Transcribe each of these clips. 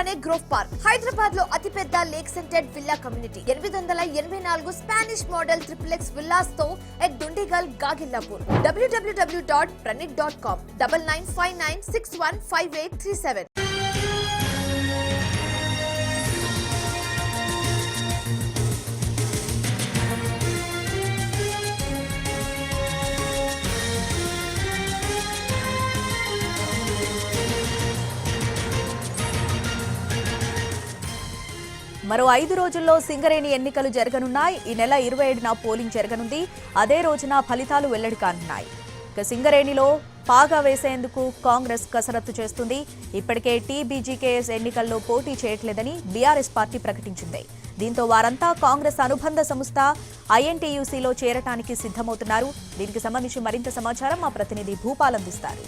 పక్కనే grove park హైదరాబాద్లో అతిపెద్ద లేక్ సెంటెడ్ విల్లా కమ్యూనిటీ. ఎనిమిది వందల ఎనభై నాలుగు Spanish model triplex విల్లాస్తో at Dundigal Gagillapur. W W W dot Pranit dot com double nine five nine six one five eight three seven. మరో ఐదు రోజుల్లో సింగరేణి ఎన్నికలు జరగనున్నాయి. ఈ నెల ఇరవై ఏడున పోలింగ్ జరగనుంది. అదే రోజున ఫలితాలు వెల్లడి కానున్నాయి. ఇక సింగరేణిలో పాగా వేసేందుకు కాంగ్రెస్ కసరత్తు చేస్తుంది. ఇప్పటికే టీబీజీకేఎస్ ఎన్నికల్లో పోటీ చేయట్లేదని బీఆర్ఎస్ పార్టీ ప్రకటించింది. దీంతో వారంతా కాంగ్రెస్ అనుబంధ సంస్థ ఐఎన్టీయూసీలో చేరటానికి సిద్ధమవుతున్నారు. దీనికి సంబంధించి మరింత సమాచారం మా ప్రతినిధి భూపాల్ అందిస్తారు.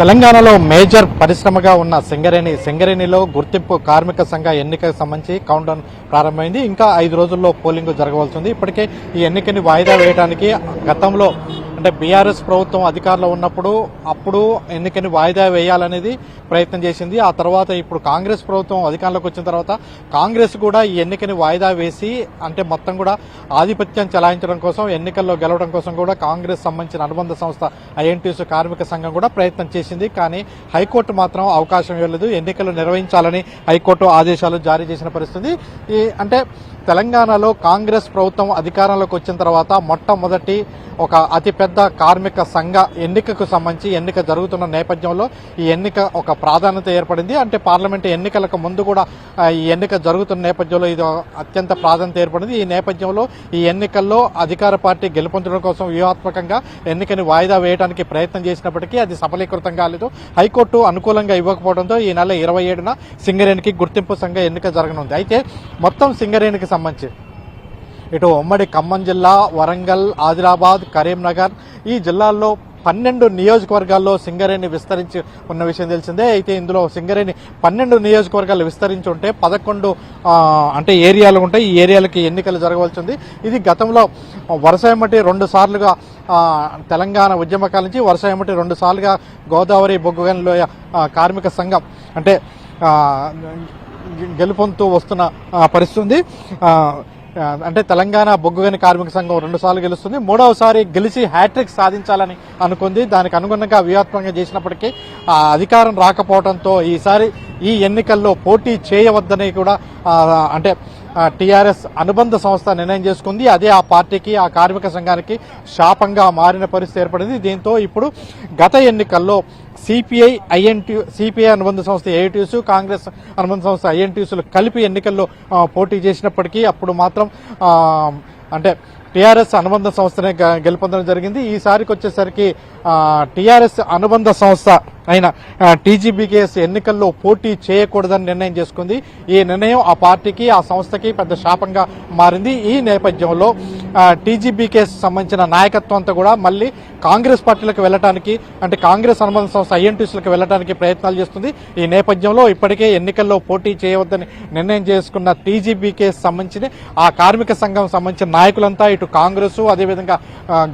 తెలంగాణలో మేజర్ పరిశ్రమగా ఉన్న సింగరేణి సింగరేణిలో గుర్తింపు కార్మిక సంఘ ఎన్నికకు సంబంధించి కౌంటౌన్ ప్రారంభమైంది. ఇంకా ఐదు రోజుల్లో పోలింగ్ జరగవలసింది ఇప్పటికే ఈ ఎన్నికని వాయిదా వేయడానికి గతంలో అంటే బీఆర్ఎస్ ప్రభుత్వం అధికారంలో ఉన్నప్పుడు అప్పుడు ఎన్నికని వాయిదా వేయాలనేది ప్రయత్నం చేసింది. ఆ తర్వాత ఇప్పుడు కాంగ్రెస్ ప్రభుత్వం అధికారంలోకి వచ్చిన తర్వాత కాంగ్రెస్ కూడా ఈ ఎన్నికని వాయిదా వేసి అంటే మొత్తం కూడా ఆధిపత్యం చెలాయించడం కోసం ఎన్నికల్లో గెలవడం కోసం కూడా కాంగ్రెస్ సంబంధించిన అనుబంధ సంస్థ ఐఎన్టీసీ కార్మిక సంఘం కూడా ప్రయత్నం చేసింది. కానీ హైకోర్టు మాత్రం అవకాశం ఇవ్వలేదు. ఎన్నికలు నిర్వహించాలని హైకోర్టు ఆదేశాలు జారీ చేసిన పరిస్థితి. ఈ అంటే తెలంగాణలో కాంగ్రెస్ ప్రభుత్వం అధికారంలోకి వచ్చిన తర్వాత మొట్టమొదటి ఒక అతిపెద్ద కార్మిక సంఘ ఎన్నికకు సంబంధించి ఎన్నిక జరుగుతున్న నేపథ్యంలో ఈ ఎన్నిక ఒక ప్రాధాన్యత ఏర్పడింది. అంటే పార్లమెంటు ఎన్నికలకు ముందు కూడా ఈ ఎన్నిక జరుగుతున్న నేపథ్యంలో ఇది అత్యంత ప్రాధాన్యత ఏర్పడింది. ఈ నేపథ్యంలో ఈ ఎన్నికల్లో అధికార పార్టీ గెలుపొందడం కోసం వ్యూహాత్మకంగా ఎన్నికని వాయిదా వేయడానికి ప్రయత్నం చేసినప్పటికీ అది సఫలీకృతం కాలేదు. హైకోర్టు అనుకూలంగా ఇవ్వకపోవడంతో ఈ నెల ఇరవై ఏడున సింగరేణికి గుర్తింపు సంఘ ఎన్నిక జరగనుంది. అయితే మొత్తం సింగరేణికి సంబంధించి. ఇటు ఉమ్మడి ఖమ్మం జిల్లా వరంగల్ ఆదిలాబాద్ కరీంనగర్ ఈ జిల్లాల్లో పన్నెండు నియోజకవర్గాల్లో సింగరేణి విస్తరించి ఉన్న విషయం తెలిసిందే. అయితే ఇందులో సింగరేణి పన్నెండు నియోజకవర్గాలు విస్తరించి ఉంటే పదకొండు అంటే ఏరియాలు ఉంటాయి. ఈ ఏరియాలకి ఎన్నికలు జరగవలసి ఉంది. ఇది గతంలో వరుస ఎమ్మటి రెండు సార్లుగా తెలంగాణ ఉద్యమకాల నుంచి వరుస ఎమ్మటి రెండు సార్లుగా గోదావరి బొగ్గుగని లోయ కార్మిక సంఘం అంటే గెలుపొందుతూ వస్తున్న పరిస్థితి ఉంది. అంటే తెలంగాణ బొగ్గుగని కార్మిక సంఘం రెండు సార్లు గెలుస్తుంది. మూడవసారి గెలిచి హ్యాట్రిక్ సాధించాలని అనుకుంది. దానికి అనుగుణంగా వ్యూహాత్మకంగా చేసినప్పటికీ అధికారం రాకపోవడంతో ఈసారి ఈ ఎన్నికల్లో పోటీ చేయవద్దని కూడా అంటే టీఆర్ఎస్ అనుబంధ సంస్థ నిర్ణయం చేసుకుంది. అదే ఆ పార్టీకి ఆ కార్మిక సంఘానికి శాపంగా మారిన పరిస్థితి ఏర్పడింది. దీంతో ఇప్పుడు గత ఎన్నికల్లో సిపిఐ ఐఎన్టీ సిపిఐ అనుబంధ సంస్థ ఏఐటీస్ కాంగ్రెస్ అనుబంధ సంస్థ ఐఎన్టీసీలు కలిపి ఎన్నికల్లో పోటీ చేసినప్పటికీ అప్పుడు మాత్రం అంటే టీఆర్ఎస్ అనుబంధ సంస్థనే గెలుపొందడం జరిగింది. ఈసారికి వచ్చేసరికి టీఆర్ఎస్ అనుబంధ సంస్థ అయిన టీజీబీకేఎస్ ఎన్నికల్లో పోటీ చేయకూడదని నిర్ణయం చేసుకుంది. ఈ నిర్ణయం ఆ పార్టీకి ఆ సంస్థకి పెద్ద శాపంగా మారింది. ఈ నేపథ్యంలో టీజీబీకేఎస్ సంబంధించిన నాయకత్వం అంతా కూడా మళ్ళీ కాంగ్రెస్ పార్టీలకు వెళ్ళటానికి అంటే కాంగ్రెస్ అనుబంధ సంస్థ ఐఎన్టీసీలకు వెళ్ళడానికి ప్రయత్నాలు చేస్తుంది. ఈ నేపథ్యంలో ఇప్పటికే ఎన్నికల్లో పోటీ చేయవద్దని నిర్ణయం చేసుకున్న టీజీబీకే సంబంధించి ఆ కార్మిక సంఘం సంబంధించిన నాయకులంతా ఇటు కాంగ్రెస్ అదేవిధంగా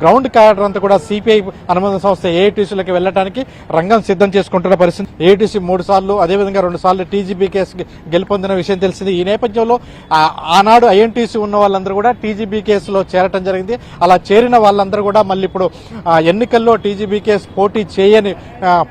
గ్రౌండ్ క్యాడర్ అంతా కూడా సిపిఐ అనుబంధ సంస్థ ఏఐటీసీలకు వెళ్ళడానికి రంగం సిద్ధం చేసుకుంటున్న పరిస్థితి. ఏఐటీసీ మూడు సార్లు అదేవిధంగా రెండు సార్లు టీజీబీకేఎస్ గెలుపొందిన విషయం తెలిసింది. ఈ నేపథ్యంలో ఆనాడు ఐఎన్టీసీ ఉన్న వాళ్ళందరూ కూడా టీజీబీ కేసులో చేరటం జరిగింది. అలా చేరిన వాళ్ళందరూ కూడా మళ్ళీ ఇప్పుడు ఆ, ఎన్నికల్లో టీజీబీకేఎస్ పోటీ చేయని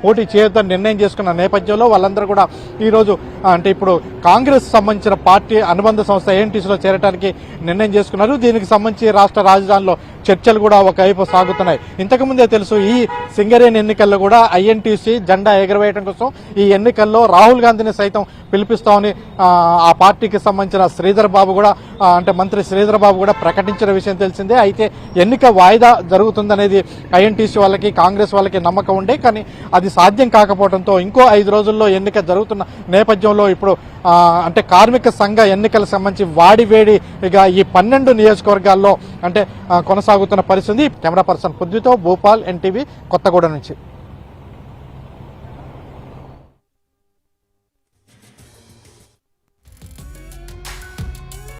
పోటీ చేయొద్దని నిర్ణయం చేసుకున్న నేపథ్యంలో వాళ్ళందరూ కూడా ఈరోజు అంటే ఇప్పుడు కాంగ్రెస్ సంబంధించిన పార్టీ అనుబంధ సంస్థ ఏఎన్టీసీలో చేరడానికి నిర్ణయం చేసుకున్నారు. దీనికి సంబంధించి రాష్ట్ర రాజధానిలో చర్చలు కూడా ఒకవైపు సాగుతున్నాయి. ఇంతకుముందే తెలుసు ఈ సింగరేణి ఎన్నికల్లో కూడా ఐఎన్టీసీ జెండా ఎగరవేయడం కోసం ఈ ఎన్నికల్లో రాహుల్ గాంధీని సైతం పిలిపిస్తామని ఆ, ఆ పార్టీకి సంబంధించిన శ్రీధర్ బాబు కూడా అంటే మంత్రి శ్రీధర్ బాబు కూడా ప్రకటించిన విషయం తెలిసిందే. అయితే ఎన్నిక వాయిదా జరుగుతుందనేది ఐఎన్టీసీ వాళ్ళకి కాంగ్రెస్ వాళ్ళకి నమ్మకం ఉండే కానీ అది సాధ్యం కాకపోవడంతో ఇంకో ఐదు రోజుల్లో ఎన్నిక జరుగుతున్న నేపథ్యంలో ఇప్పుడు అంటే కార్మిక సంఘ ఎన్నికలకు సంబంధించి వాడి వేడి ఇక ఈ పన్నెండు నియోజకవర్గాల్లో అంటే కొనసాగుతున్న పరిస్థితి కెమెరా పర్సన్ పృథ్వీతో భూపాల్ ఎన్టీవీ కొత్తగూడ నుంచి.